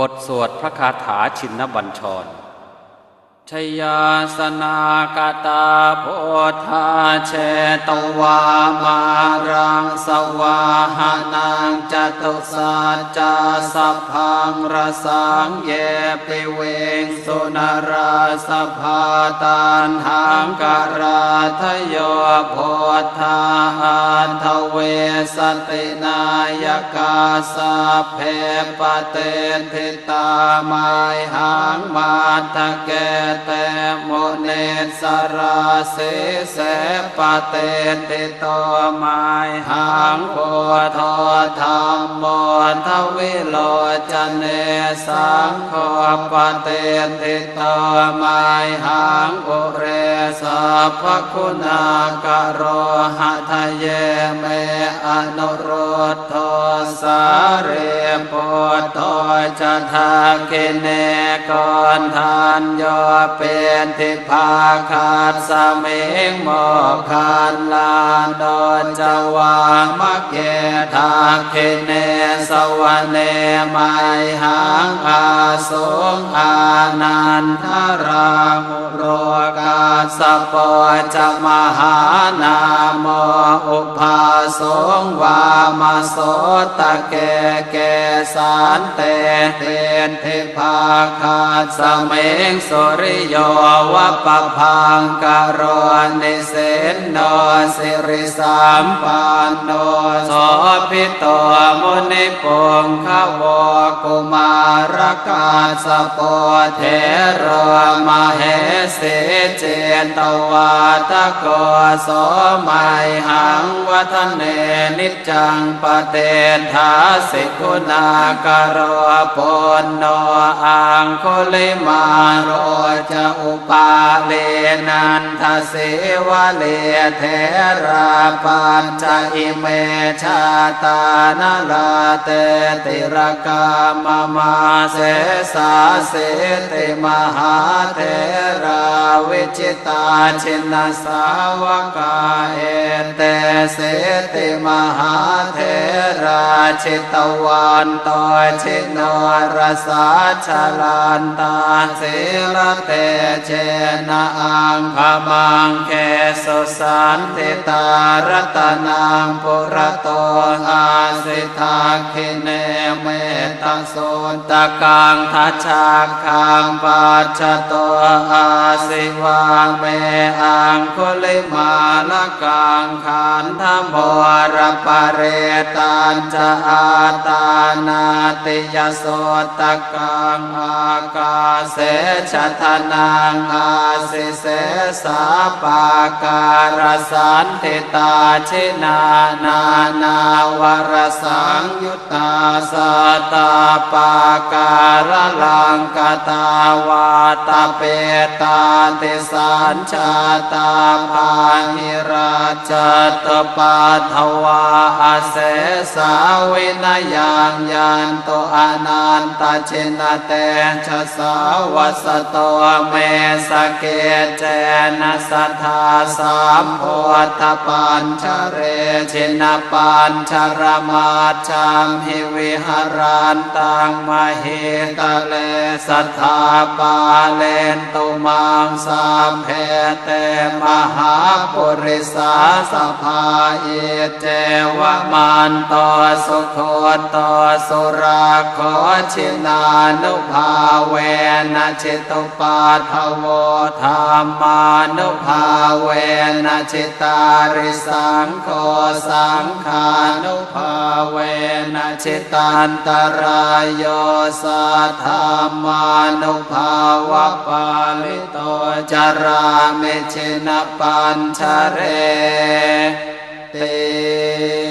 บทสวดพระคาถาชินบัญชร ชยาสนากตาโพธาเชตวามารังสวาหานังจตุสัจจสัพพังรสังเยปิเวงสุนราสภาตันหังการาทโยโพธาอันทเวสตินายกาสาเพปเตนทิตาไมหังมาทะเกเตโมเนสราเสเสปเตติโตไมหังโพธธรรมโมทวิโลจเนสังโฆปเตติโตไมหังอุเรสัพคุณากโรหะทะเยเมอนุโรธโทสาเรปุตโต จะทากิเนกอนทานโยเป็นทิพาคาสเมงโมคันลานดอนจวามะเกทาคิเนสวเนไมหังอาสงอานันทรามุโรกาสปอจะมหานามอุปาสงวามาโสตะเกเกสานเตเตนเทพาคาสเมงสุริโยวะปะพังกโรนิเสนโนสิริสามปันโนโสพิโตมุนิปงขวกุมารกาสปโปเทโรมาเหสิเจนตวาตะโกโสมัยหังวัฒเนนิจังปเตทาสิกุณากโรปนโนอังคุลิมาโรจะอุปาเลนันทเสวะเลเทราปัญจอิเมชาตานาลาเตติรกามมาเสสาเสติมหาเทราวิจิตาชินสาวกาเอ เตเสติมหาเทราชิตวันตชินนรสาชลันตาเสรเตเชนะอังขมังเคสุสันติตารตนังปุระโตอาสิทาคิเนเมตโสตะกังทัชชาคังปัจจโตอาสิวาเมอังคุลิมาลกังขันธโมรปเรตันจะอาตานาติยโสตกังอากาเสชะทนังอาสิเสสาปาการสันติตาชินานานาวรสังยุตตาสตาปาการลังกตาวาตาเปตาติสัญชาตาพา หิราชตปาทวาอาเสสาวินายังยันโตอนันตชินเตชะสาวสโตเมสเกเจนะสัทธาสามโพธปัญชเรชินปัญชรมาชามหิวิหารันตังมหิตะเลสัทธาปาเลนตุมังสามเพเตมหาปุริสาสภาเอเจวมันตสุโคตสุราขอชินานุภาเวนะจิตุปาทโวธรรมานุภาเวนะจิตาริสังโฆสังขานุภาเวนะจิตันตรายโยสัทธามานุภาวะปาลิโตจาราเมชินปัญชเรเต